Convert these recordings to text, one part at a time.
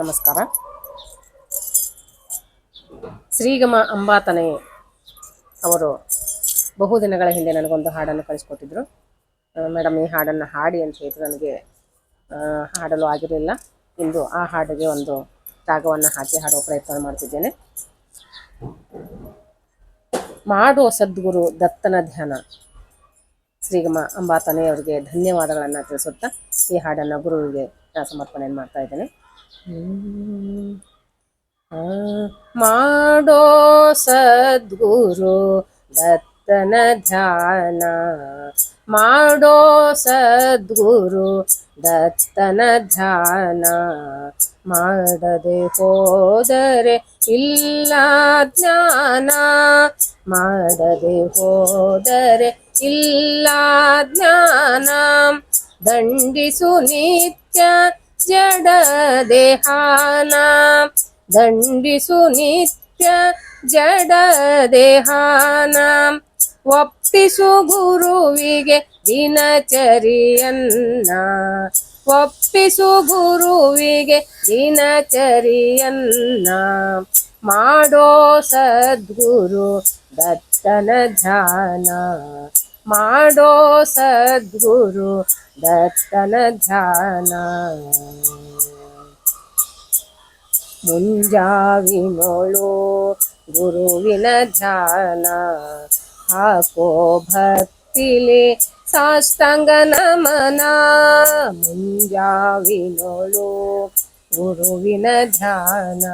ನಮಸ್ಕಾರ. ಶ್ರೀಗಮ ಅಂಬಾತನೆ ಅವರು ಬಹುದಿನಗಳ ಹಿಂದೆ ನನಗೊಂದು ಹಾಡನ್ನು ಕಳಿಸ್ಕೊಟ್ಟಿದ್ರು. ಮೇಡಮ್, ಈ ಹಾಡನ್ನು ಹಾಡಿ ಅಂತ ಹೇಳಿದ್ರು ನನಗೆ ಹಾಡಲು ಆಗಿರಲಿಲ್ಲ. ಇಂದು ಆ ಹಾಡಿಗೆ ಒಂದು ರಾಗವನ್ನು ಹಾಕಿ ಹಾಡುವ ಪ್ರಯತ್ನ ಮಾಡ್ತಿದ್ದೇನೆ. ಮಾಡುವ ಸದ್ಗುರು ದತ್ತನ ಧ್ಯಾನ. ಶ್ರೀಗಮ ಅಂಬಾತನೇ ಅವರಿಗೆ ಧನ್ಯವಾದಗಳನ್ನು ತಿಳಿಸುತ್ತಾ ಈ ಹಾಡನ್ನು ಗುರುವಿಗೆ ನಾನು ಸಮರ್ಪಣೆಯನ್ನು ಮಾಡ್ತಾ ಇದ್ದೇನೆ? ಮಾಡೋ ಸದ್ಗುರು ದತ್ತನ ಧ್ಯಾನ. ಮಾಡೋ ಸದ್ಗುರು ದತ್ತನ ಧ್ಯಾನ. ಮಾಡದೆ ಹೋದರೆ ಇಲ್ಲ ಜ್ಞಾನ. ಮಾಡದೆ ಹೋದರೆ ಇಲ್ಲ ಜ್ಞಾನ. ದಂಡಿಸು ನಿತ್ಯ ಜಡ ದೇಹಾನ. ದಂಡಿಸು ನಿತ್ಯ ಜಡ ದೇಹಾನ. ಒಪ್ಪಿಸು ಗುರುವಿಗೆ ದಿನಚರಿಯನ್ನ. ಒಪ್ಪಿಸು ಗುರುವಿಗೆ ದಿನಚರಿಯನ್ನ. ಮಾಡೋ ಸದ್ಗುರು ದತ್ತನ ಧ್ಯಾನ. ಮಾಡೋ ಸದ್ಗುರು ದತ್ತನ ಧ್ಯಾನ ಮುಂಜಾವಿನೋಳು ಗುರುವಿನ ಧ್ಯಾನ ಹಾಕೋ ಭಕ್ತಿಲಿ ಸಾಷ್ಟಾಂಗ ನಮನ ಮುಂಜಾವಿನೋಳು ಗುರುವಿನ ಧ್ಯಾನ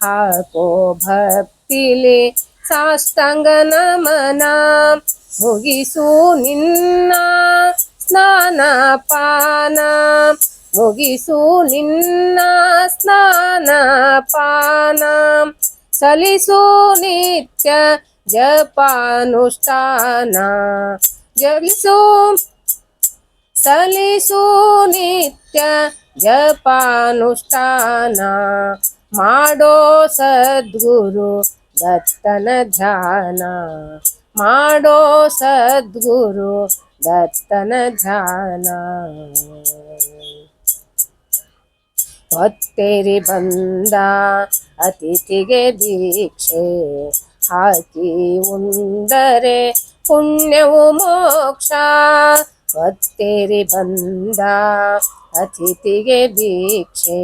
ಹಾಕೋ ಭಕ್ತಿಲಿ ಸಾಷ್ಟಾಂಗ ನಮನ ಮುಗಿಸು ನಿನ್ನ ಸ್ನಾನ ಪಾನ. ಮುಗಿಸು ನಿನ್ನ ಸ್ನಾನ ಪಾನ. ಸಲಿಸು ನಿತ್ಯ ಜಪಾನುಷ್ಠಾನ. ಜಲಿಸು ಸಲಿಸು ನಿತ್ಯ ಜಪಾನುಷ್ಠಾನ. ಮಾಡೋ ಸದ್ಗುರು ದತ್ತನ ಧ್ಯಾನ. ಮಾಡೋ ಸದ್ಗುರು ದತ್ತನ ಧ್ಯಾನ. ಹೊತ್ತೇರಿ ಬಂದ ಅತಿಥಿಗೆ ದೀಕ್ಷೆ ಹಾಕಿ ಉಂಡರೆ ಪುಣ್ಯವು ಮೋಕ್ಷ. ಹೊತ್ತೇರಿ ಬಂದ ಅತಿಥಿಗೆ ದೀಕ್ಷೆ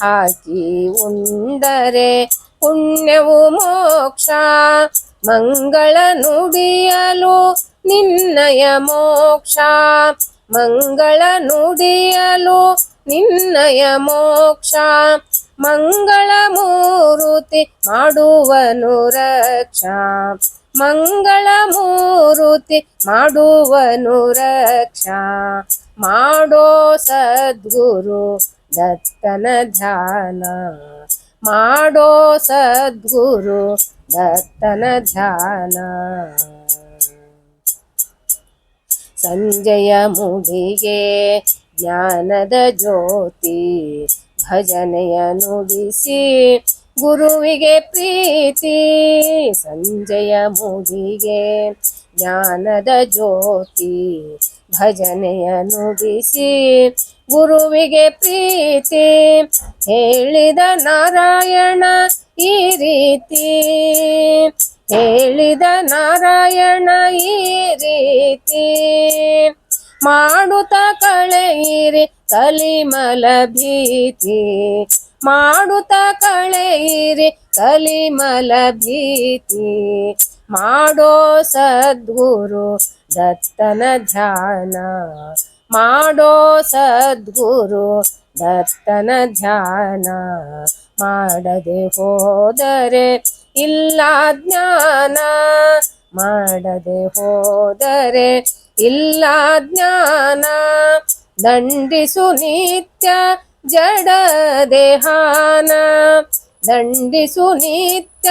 ಹಾಕಿ ಉಂಡರೆ ಪುಣ್ಯವು ಮೋಕ್ಷ. ಮಂಗಳ ನುಡಿಯಲು ನಿನ್ನಯ ಮೋಕ್ಷ. ಮಂಗಳ ನುಡಿಯಲು ನಿನ್ನಯ ಮೋಕ್ಷ. ಮಂಗಳ ಮೂರುತಿ ಮಾಡುವನು ರಕ್ಷಾ. ಮಂಗಳ ಮೂರುತಿ ಮಾಡುವನು ರಕ್ಷ. ಮಾಡೋ ಸದ್ಗುರು ದತ್ತನ ಧ್ಯಾನ. ಮಾಡೋ ಸದ್ಗುರು ದತ್ತನ ಧ್ಯಾನ. ಸಂಜಯ ಮುಡಿಗೆ ಜ್ಞಾನದ ಜ್ಯೋತಿ ಭಜನೆಯ ನುಡಿಸಿ ಗುರುವಿಗೆ ಪ್ರೀತಿ. ಸಂಜಯ ಮುಡಿಗೆ ಜ್ಞಾನದ ಜ್ಯೋತಿ ಭಜನೆಯ ನುಡಿಸಿ ಗುರುವಿಗೆ ಪ್ರೀತಿ, ಹೇಳಿದ ನಾರಾಯಣ ಈ ರೀತಿ. ಹೇಳಿದ ನಾರಾಯಣ ಈ ರೀತಿ. ಮಾಡುತ್ತ ಕಳೆಯಿರಿ ಕಲಿಮಲ ಭೀತಿ. ಮಾಡುತ್ತ ಕಳೆಯಿರಿ ಕಲಿಮಲ ಭೀತಿ. ಮಾಡೋ ಸದ್ಗುರು ದತ್ತನ ಧ್ಯಾನ. ಮಾಡೋ ಸದ್ಗುರು ದತ್ತನ ಧ್ಯಾನ ಮಾಡದೆ ಹೋದರೆ ಇಲ್ಲ ಜ್ಞಾನ ಮಾಡದೆ ಹೋದರೆ ಇಲ್ಲ ಜ್ಞಾನ. ದಂಡಿಸು ನಿತ್ಯ ಜಡ ದೇಹಾನ. ದಂಡಿಸು ನಿತ್ಯ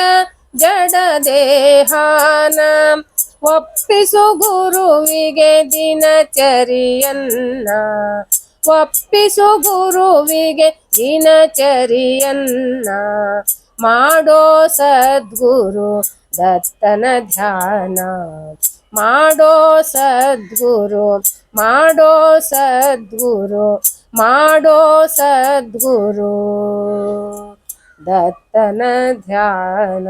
ಜಡ ದೇಹಾನ. ಒಪ್ಪಿಸು ಗುರುವಿಗೆ ದಿನಚರಿಯನ್ನ. ಒಪ್ಪಿಸು ಗುರುವಿಗೆ ದಿನಚರಿಯನ್ನ. ಮಾಡೋ ಸದ್ಗುರು ದತ್ತನ ಧ್ಯಾನ. ಮಾಡೋ ಸದ್ಗುರು ಮಾಡೋ ಸದ್ಗುರು ಮಾಡೋ ಸದ್ಗುರು ದತ್ತನ ಧ್ಯಾನ.